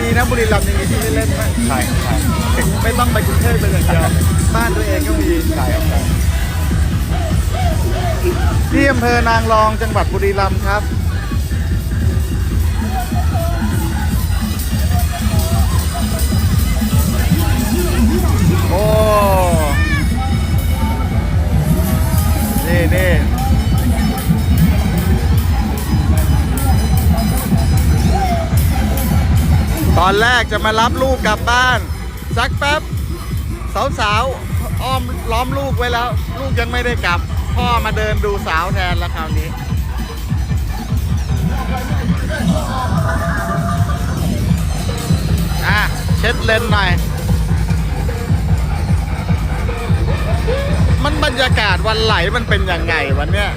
ดีนะบุรีรัมย์ยังมีที่ให้เล่นบ้ใช่ใช่ไม่ต้องไปกรุงเทพเป็นอย่างเดียวบ้านตัวเองก็มีใช่ใช่ที่อำเภอนางรองจังหวัดบุรีรัมย์ครับโอ้นี่นี่ ตอนแรกจะมารับลูกกลับบ้าน สักแป๊บ สาวๆอ้อมล้อมลูกไว้แล้ว ลูกยังไม่ได้กลับ พ่อมาเดินดูสาวแทนแล้วคราวนี้อะเช็ดเลนหน่อย มันบรรยากาศวันไหลมันเป็นยังไงวันเนี้ย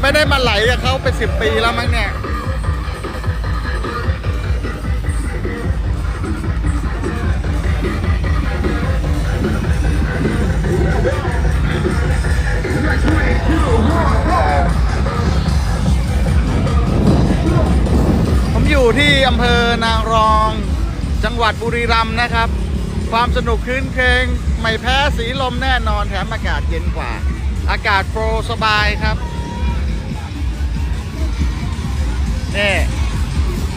ไม่ได้มาไหลกับเขาไปสิบปีแล้วมั้งเนี่ย อำเภอนางรอง จังหวัดบุรีรัมย์นะครับ ความสนุกคลื้นเครงไม่แพ้สีลมแน่นอนแถมอากาศเย็นกว่า อากาศโปรสบายครับนี่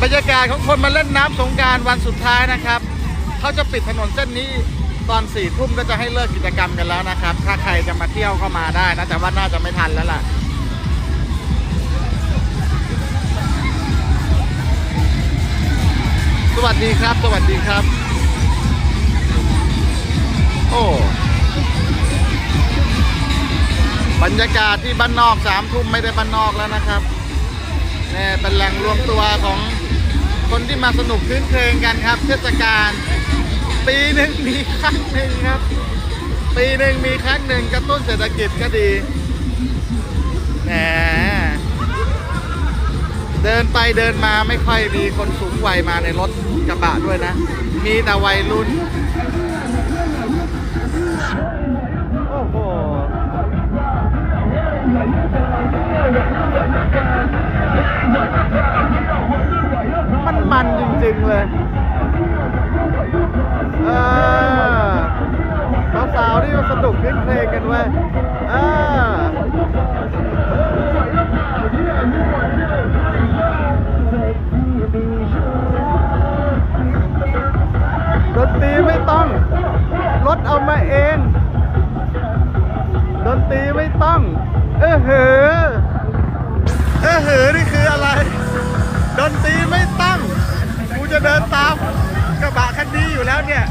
บรรยากาศของคนมาเล่นน้ำสงการวันสุดท้ายนะครับ เขาจะปิดถนนเส้นนี้ตอนสี่ทุ่มก็จะให้เลิกกิจกรรมกันแล้วนะครับ ถ้าใครจะมาเที่ยวก็มาได้นะ แต่ว่าน่าจะไม่ทันแล้วล่ะ สวัสดีครับ สวัสดีครับ โอ้ บรรยากาศที่บ้านนอกสามทุ่มไม่ได้บ้านนอกแล้วนะครับนี่เป็นแหล่งรวมตัวของคนที่มาสนุกคืนเครงกันครับ เทศกาลปีหนึ่งมีครั้งหนึ่งครับ ปีหนึ่งมีครั้งหนึ่งกระตุ้นเศรษฐกิจก็ดีแหม เดินไปเดินมาไม่ค่อยมีคนสูงวัยมาในรถกระบะด้วยนะ มีแต่วัยรุ่น โอ้โหมันมันจริง ๆ เลยเออสาวๆนี่สนุกขึ้นเพลงกันเว้ยเออ ตรีไม่ต้อง รถเอามาเอง ดนตรีไม่ต้อง เออเหอเออเหอนี่คืออะไร ดนตรีไม่ต้อง กูจะเดินตามกระบะคันนี้อยู่แล้วเนี่ย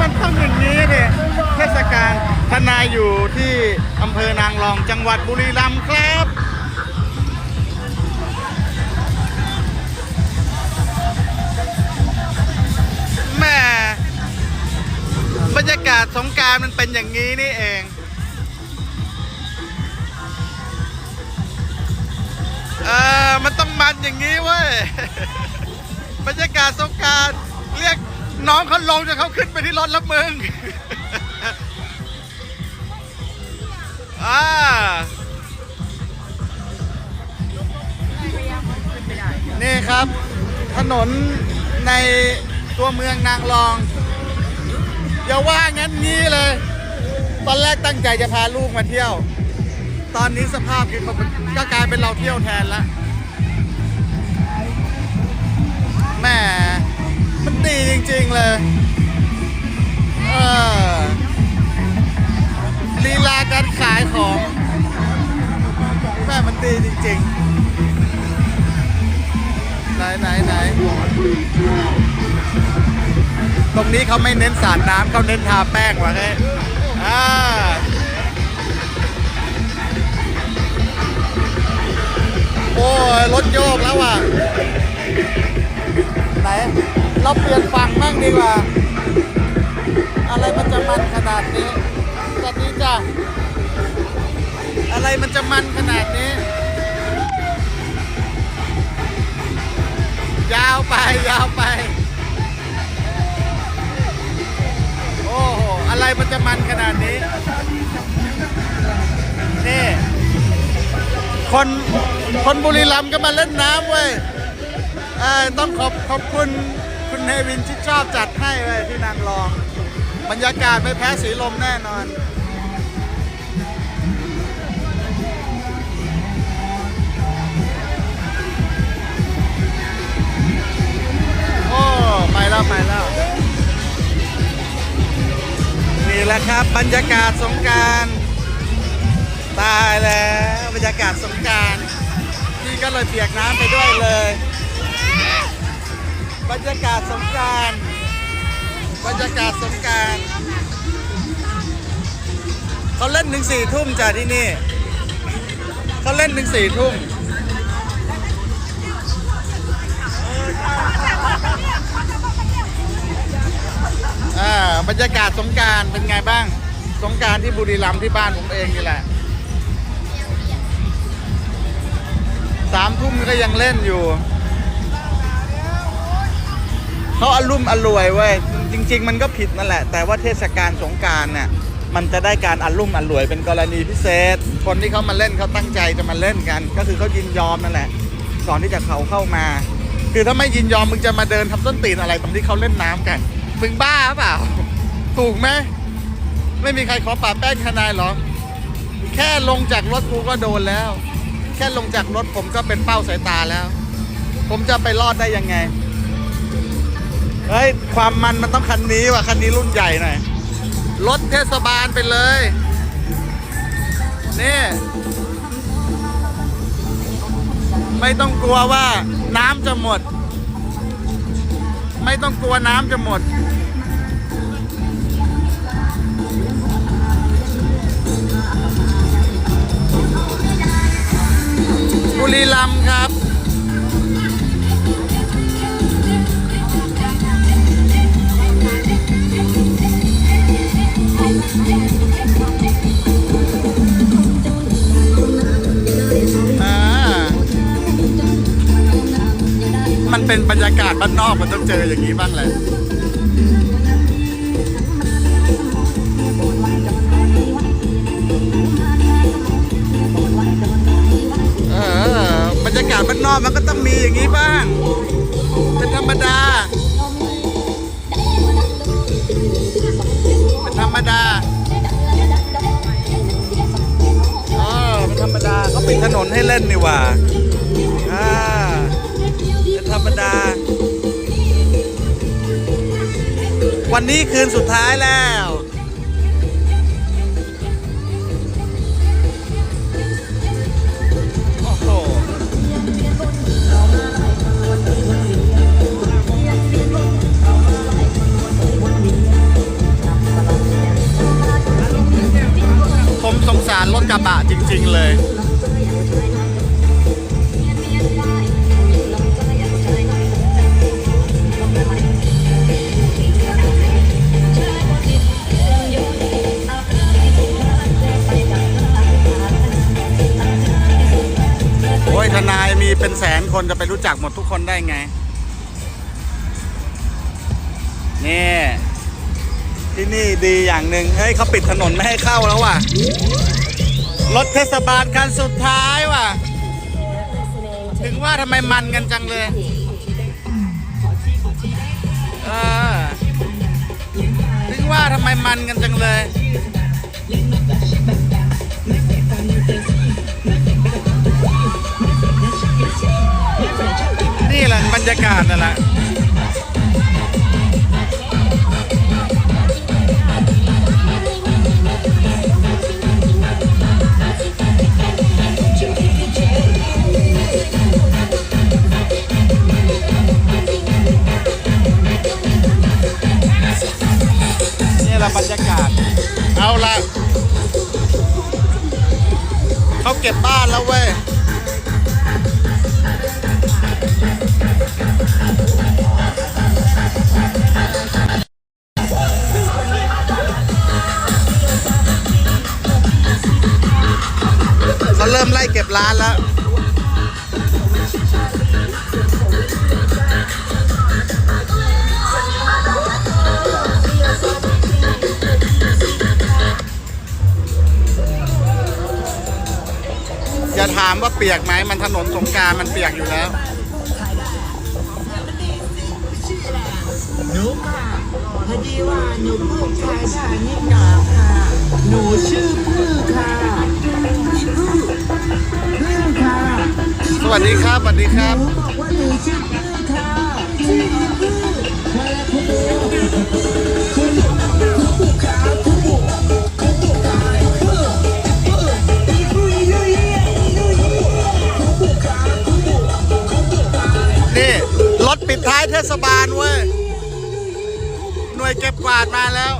มันต้องอย่างนี้เนี่ยเทศกาลทนายอยู่ที่อำเภอนางรองจังหวัดบุรีรัมย์ครับ สงการมันเป็นอย่างนี้นี่เอง เออมันต้องมันอย่างนี้เว้ย บรรยากาศสงการเรียกน้องเขาลงจนเขาขึ้นไปที่รถแล้วมึงอ่านี่ครับ ถนนในตัวเมืองนางรอง อย่าว่างั้นงี้เลย ตอนแรกตั้งใจจะพาลูกมาเที่ยว ตอนนี้สภาพคือก็กลายเป็นเราเที่ยวแทนละแหมมันดีจริง ๆ เลย เออลีลาการขายของแม่มันดีจริง ๆ ไหนไหนไหน ตรงนี้เขาไม่เน้นสาดน้ำเขาเน้นทาแป้งว่ะเฮ้ยอ่าโอ้ยรถโยกแล้วว่ะไหนเราเปลี่ยนฝั่งบ้างดีกว่า อะไรมันจะมันขนาดนี้สวัสดีจ้ะอะไรมันจะมันขนาดนี้ ยาวไปยาวไป อะไรมันจะมันขนาดนี้นี่คนคนบุรีรัมย์ก็มาเล่นน้ำเว้ยเอ้ยต้องขอบขอบคุณคุณเนวินที่ชอบจัดให้เว้ยที่นางรอง บรรยากาศไม่แพ้สีลมแน่นอนโอ้ไปแล้วไปแล้ว นี่แหละครับ บรรยากาศสงการตายแล้วบรรยากาศสงการพี่ก็เลยเปียกน้ำไปด้วยเลย บรรยากาศสงการบรรยากาศสงการเขาเล่นถึงสี่ทุ่มจ้ะที่นี่เขาเล่นถึงสี่ทุ่ม อ่าบรรยากาศสงการเป็นไงบ้าง สงการที่บุรีรัมย์ที่บ้านผมเองนี่แหละสามทุ่มก็ยังเล่นอยู่ เขาอารมณ์อรวยเว้ยจริง ๆ มันก็ผิดนั่นแหละ แต่ว่าเทศกาลสงการเนี่ยมันจะได้การอารมณ์อรวยเป็นกรณีพิเศษ คนที่เขามาเล่นเขาตั้งใจจะมาเล่นกัน ก็คือเขายินยอมนั่นแหละก่อนที่จะเขาเข้ามา คือถ้าไม่ยินยอมมึงจะมาเดินทำต้นตีนอะไรตรงที่เขาเล่นน้ำกัน มึงบ้าเปล่า ถูกไหม ไม่มีใครขอป่าแป้งทนายหรอ แค่ลงจากรถกูก็โดนแล้ว แค่ลงจากรถผมก็เป็นเป้าสายตาแล้ว ผมจะไปรอดได้ยังไง เฮ้ย ความมันมันต้องคันนี้ว่ะ คันนี้รุ่นใหญ่หน่อย รถเทศบาลไปเลย นี่ไม่ต้องกลัวว่าน้ำจะหมด ไม่ต้องกลัวน้ำจะหมด บุรีรัมย์ครับ มันเป็นบรรยากาศบ้านนอกมันต้องเจออย่างนี้บ้างแหละเออบรรยากาศบ้านนอกมันก็ต้องมีอย่างนี้บ้าง เป็นธรรมดา เป็นธรรมดาเออเป็นธรรมดาเขาปิดถนนให้เล่นนี่หว่าอ่า รรมดา วันนี้คืนสุดท้ายแล้วโอ้โหผมสงสารรถกระบะจริง ๆ เลย เป็นแสนคนจะไปรู้จักหมดทุกคนได้ไง นี่ ที่นี่ดีอย่างหนึ่งเฮ้ยเขาปิดถนนไม่ให้เข้าแล้วว่ะ รถเทศบาลคันสุดท้ายว่ะ ถึงว่าทำไมมันกันจังเลยเออถึงว่าทำไมมันกันจังเลย รรยากาศนั่นแหละนี่แหละบรรยากาศ เอาละเขาเก็บบ้านแล้วเว้ย ปียกไหมมันถนนสงกรารมันเปียกอยู่แล้วหนูค่ะพอดีว่าหนูพูดไทยได้นิดหน่อยค่ะ หนูชื่อพือค่ะพือพือค่ะ สวัสดีครับ สวัสดีคหรับนูบอกว่าหนูชื่อพือค่ะชื่อพื ท้ายเทศบาลเว้ย หน่วยเก็บกวาดมาแล้ว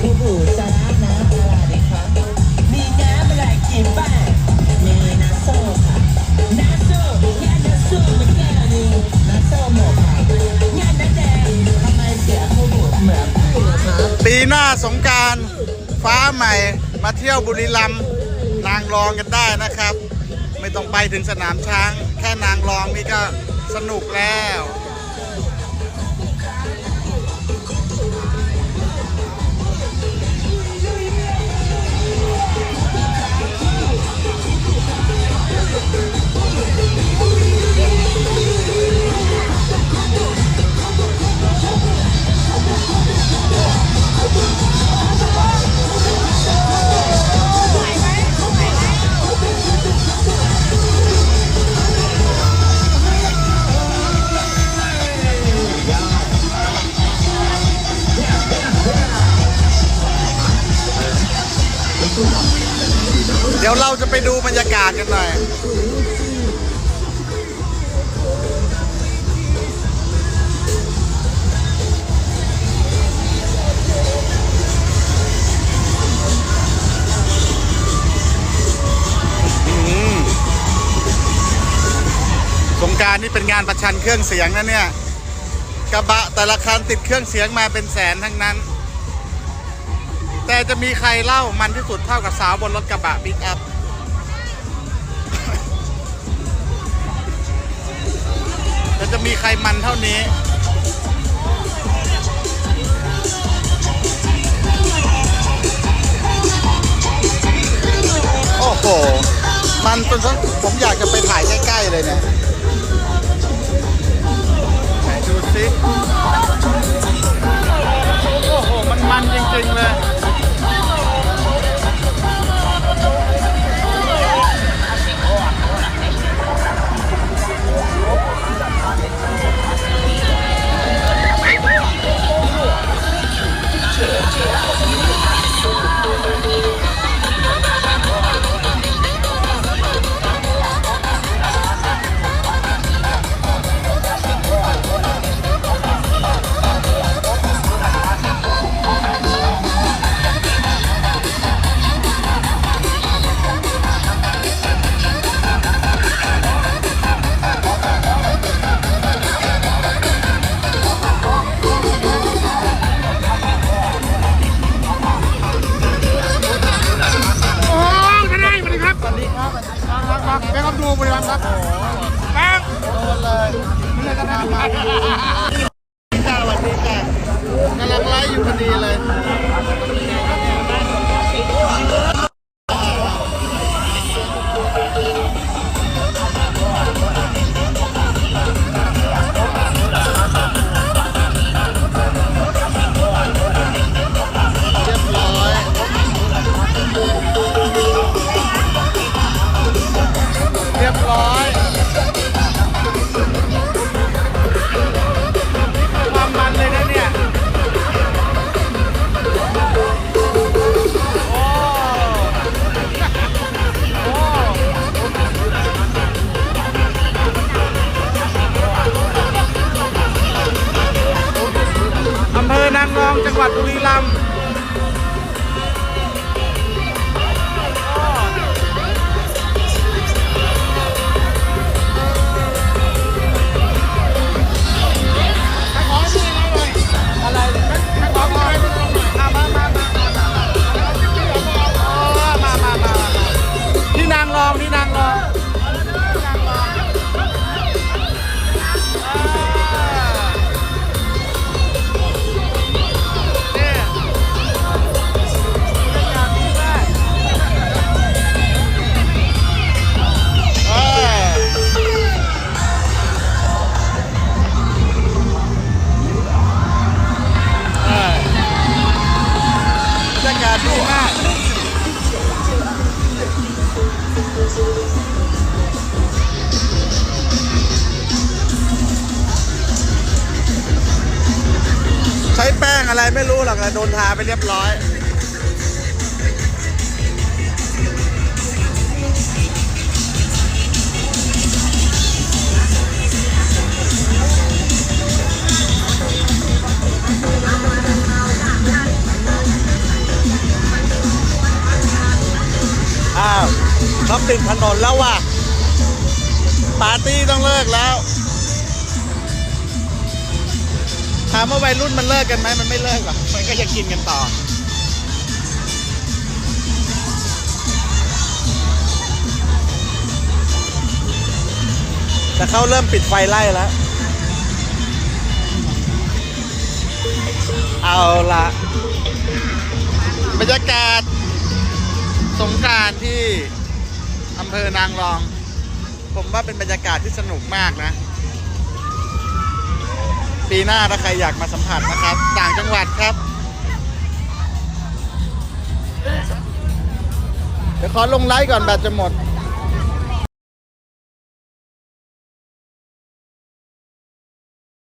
พี่บูจ หน้าสงการฟ้าใหม่มาเที่ยวบุรีรัมย์นางรองกันได้นะครับ ไม่ต้องไปถึงสนามช้าง แค่นางรองนี่ก็สนุกแล้ว ดี๋ยวเราจะไปดูบรรยากาศกันหน่อยอืมสงการนี่เป็นงานประชันเครื่องเสียงนะเนี่ย กระบะแต่ละคันติดเครื่องเสียงมาเป็นแสนทั้งนั้น แต่จะมีใครเล่ามันที่สุดเท่ากับสาวบนรถกระบะปิกอัพแต่จะมีใครมันเท่านี้โอ้โห มันจนฉันผมอยากจะไปถ่ายใกล้ ๆ เลยเนี่ยไหนดูสิโอ้โห มันมันจริง ๆ เลย จังหวัดบุรีรัมย์ ร้อย อ้าวเขาปิดถนนแล้วว่ะ ปาร์ตี้ต้องเลิกแล้วถามว่าวัยรุ่นมันเลิกกันไหมมันไม่เลิกหรอก ก็จะกินกันต่อแต่เขาเริ่มปิดไฟไล่แล้ว เอาละบรรยากาศสงการที่อำเภอนางรอง ผมว่าเป็นบรรยากาศที่สนุกมากนะ ปีหน้าถ้าใครอยากมาสัมผัสนะครับ ต่างจังหวัดครับ เดี๋ยวขอลงไลฟ์ก่อนแบตจะหมด